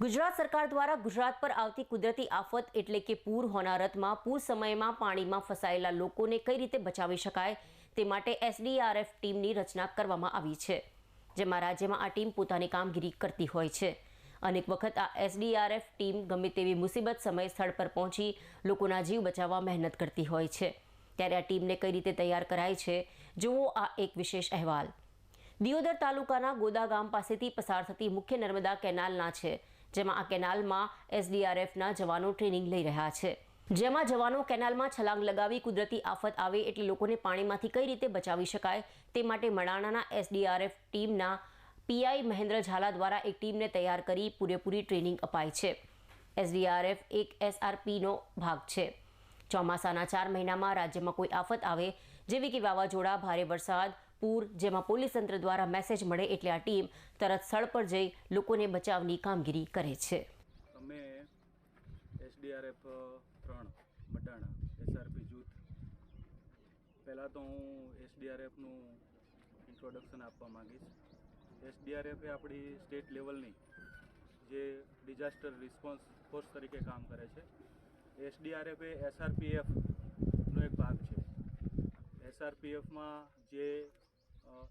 ગુજરાત સરકાર દ્વારા ગુજરાત પર આવતી કુદરતી આફત એટલે કે પૂર હોનારતમાં, પૂર સમયમાં પાણીમાં ફસાયેલા લોકોને કઈ રીતે બચાવી શકાય તે માટે એસડીઆરએફ ટીમની રચના કરવામાં આવી છે, જેમાં રાજ્યમાં આ ટીમ પોતાની કામગીરી કરતી હોય છે. અનેક વખત આ એસડીઆરએફ ટીમ ગમે તેવી મુસીબત સમય સ્થળ પર પહોંચી લોકોના જીવ બચાવવા મહેનત કરતી હોય છે. ત્યારે આ ટીમને કઈ રીતે તૈયાર કરાય છે, જુઓ આ એક વિશેષ અહેવાલ. દિયોદર તાલુકાના ગોદા ગામ પાસેથી પસાર થતી મુખ્ય નર્મદા કેનાલના છે જેમાં આ કેનાલમાં એસડીઆરએફના જવાનો ટ્રેનિંગ લઈ રહ્યા છે. જેમાં જવાનો કેનાલમાં છલાંગ લગાવી કુદરતી આફત આવે એટલે લોકોને પાણીમાંથી કઈ રીતે બચાવી શકાય તે માટે મડાણાના એસડીઆરએફ ટીમના પીઆઈ મહેન્દ્ર ઝાલા દ્વારા એક ટીમને તૈયાર કરી પૂરેપૂરી ટ્રેનિંગ અપાય છે. એસડીઆરએફ એક એસઆરપીનો ભાગ છે. ચોમાસાના ચાર મહિનામાં રાજ્યમાં કોઈ આફત આવે, જેવી કે વાવાઝોડા, ભારે વરસાદ પૂર, જેમાં પોલીસ તંત્ર દ્વારા મેસેજ મળે એટલે આ ટીમ તરત સ્થળ પર જઈ લોકોને બચાવની કામગીરી કરે છે. અમે એસડીઆરએફ ત્રણ મડાણા એસઆરપી જૂથ. પહેલાં તો હું એસડીઆરએફનું ઇન્ટ્રોડક્શન આપવા માંગીશ. એસડીઆરએફ એ આપણી સ્ટેટ લેવલની જે ડિઝાસ્ટર રિસ્પોન્સ ફોર્સ તરીકે કામ કરે છે. એસડીઆરએફ એ એસઆરપીએફનો એક ભાગ છે. એસઆરપીએફમાં જે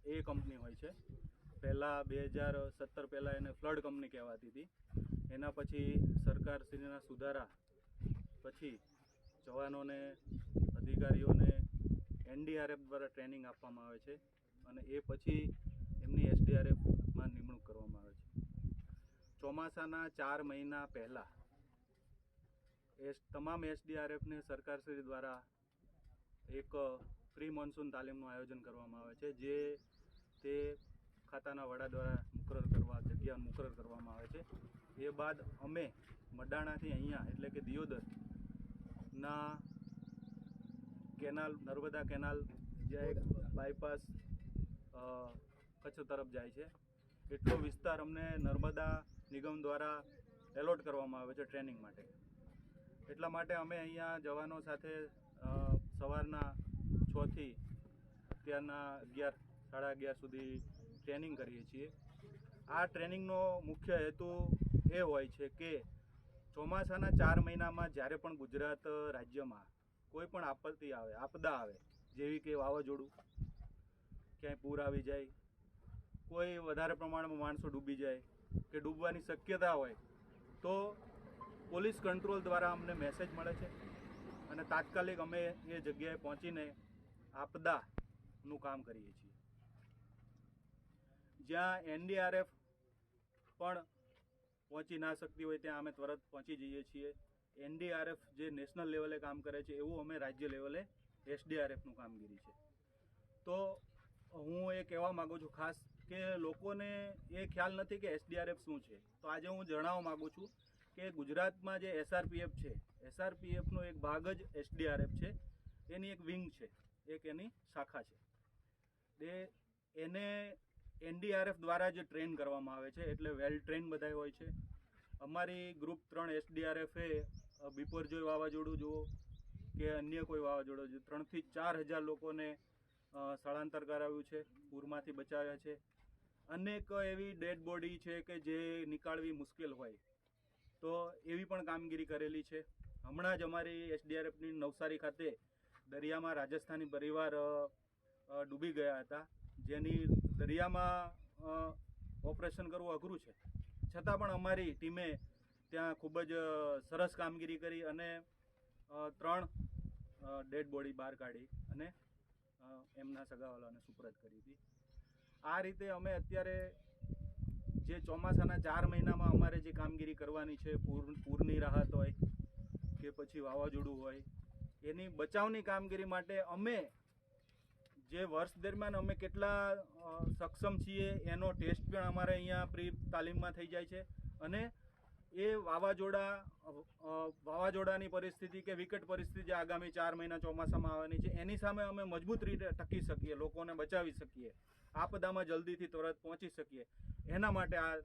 એ કંપની હોય છે. પહેલાં બે હજાર સત્તર પહેલાં એને ફ્લડ કંપની કહેવાતી હતી. એના પછી સરકારશ્રીના સુધારા, પછી જવાનોને, અધિકારીઓને એનડીઆરએફ દ્વારા ટ્રેનિંગ આપવામાં આવે છે અને એ પછી એમની એસડીઆરએફમાં નિમણૂક કરવામાં આવે છે. ચોમાસાના ચાર મહિના પહેલાં એસ, તમામ એસડીઆરએફને સરકારશ્રી દ્વારા એક પ્રી મોન્સૂન તાલીમનું આયોજન કરવામાં આવે છે, જે તે ખાતાના વડા દ્વારા મુકરર કરવા, જગ્યા મુકરર કરવામાં આવે છે. એ બાદ અમે મડાણાથી અહીંયા, એટલે કે દિયોદરના કેનાલ, નર્મદા કેનાલ જ્યાં એક બાયપાસ કચ્છ તરફ જાય છે. એટલો વિસ્તાર અમને નર્મદા નિગમ દ્વારા એલોટ કરવામાં આવે છે ટ્રેનિંગ માટે. એટલા માટે અમે અહીંયા જવાનો સાથે સવારના છથી અત્યારના અગિયાર, સાડા અગિયાર સુધી ટ્રેનિંગ કરીએ છીએ. આ ટ્રેનિંગનો મુખ્ય હેતુ એ હોય છે કે ચોમાસાના ચાર મહિનામાં જ્યારે પણ ગુજરાત રાજ્યમાં કોઈ પણ આપત્તિ આવે, આપદા આવે, જેવી કે વાવાઝોડું, ક્યાંય પૂર આવી જાય, કોઈ વધારે પ્રમાણમાં માણસો ડૂબી જાય કે ડૂબવાની શક્યતા હોય, તો પોલીસ કંટ્રોલ દ્વારા અમને મેસેજ મળે છે. અને તાત્કાલિક અમે એ જગ્યાએ પહોંચીને આપદાનું કામ કરીએ છીએ. જ્યાં એનડીઆરએફ પણ પહોંચી ના શકતી હોય ત્યાં અમે તરત પહોંચી જઈએ છીએ. એનડીઆરએફ જે નેશનલ લેવલે કામ કરે છે એવું અમે રાજ્ય લેવલે એસડીઆરએફનું કામગીરી છે. તો હું એ કહેવા માગું છું ખાસ કે લોકોને એ ખ્યાલ નથી કે એસડીઆરએફ શું છે. તો આજે હું જણાવવા માગું છું કે ગુજરાતમાં જે એસઆરપીએફ છે, એસઆરપીએફનો એક ભાગ જ એસડીઆરએફ છે. એની એક વિંગ છે. એક એની શાખા છે. તે એને એનડીઆરએફ દ્વારા જે ટ્રેન કરવામાં આવે છે, એટલે વેલ ટ્રેન બધા હોય છે. અમારી ગ્રુપ ત્રણ એસડીઆરએફે બિપોરજોય વાવાઝોડું જુઓ કે અન્ય કોઈ વાવાઝોડું જુઓ. ત્રણથી ચાર હજાર લોકોને સ્થળાંતર કરાવ્યું છે, પૂરમાંથી બચાવ્યા છે. અનેક એવી ડેડ બોડી છે કે જે નીકાળવી મુશ્કેલ હોય. તો એવી પણ કામગીરી કરેલી છે. હમણાં જ અમારી એસડીઆરએફની નવસારી ખાતે દરિયામાં રાજસ્થાની પરિવાર ડૂબી ગયા હતા. જેની દરિયામાં ઓપરેશન કરવું અઘરું છે. છતાં પણ અમારી ટીમે ત્યાં ખૂબ જ સરસ કામગીરી કરી અને ત્રણ ડેડ બોડી બહાર કાઢી અને એમના સગાવાલાને સુપ્રત કરી હતી. આ રીતે અમે અત્યારે જે ચોમાસાના ચાર મહિનામાં અમારે જે કામગીરી કરવાની છે, પૂર, પૂરની રાહત હોય કે પછી વાવાઝોડું હોય એની બચાવની કામગીરી માટે અમે જે વર્ષ દરમિયાન અમે કેટલા સક્ષમ છીએ એનો ટેસ્ટ પણ અમારે અહીંયા પ્રી તાલીમમાં થઈ જાય છે. અને એ વાવાઝોડા વાવાઝોડાની પરિસ્થિતિ કે વિકટ પરિસ્થિતિ જે આગામી ચાર મહિના ચોમાસામાં આવવાની છે, એની સામે અમે મજબૂત રીતે ટકી શકીએ, લોકોને બચાવી શકીએ, આપદામાં જલ્દીથી તરત પહોંચી શકીએ. એના માટે આ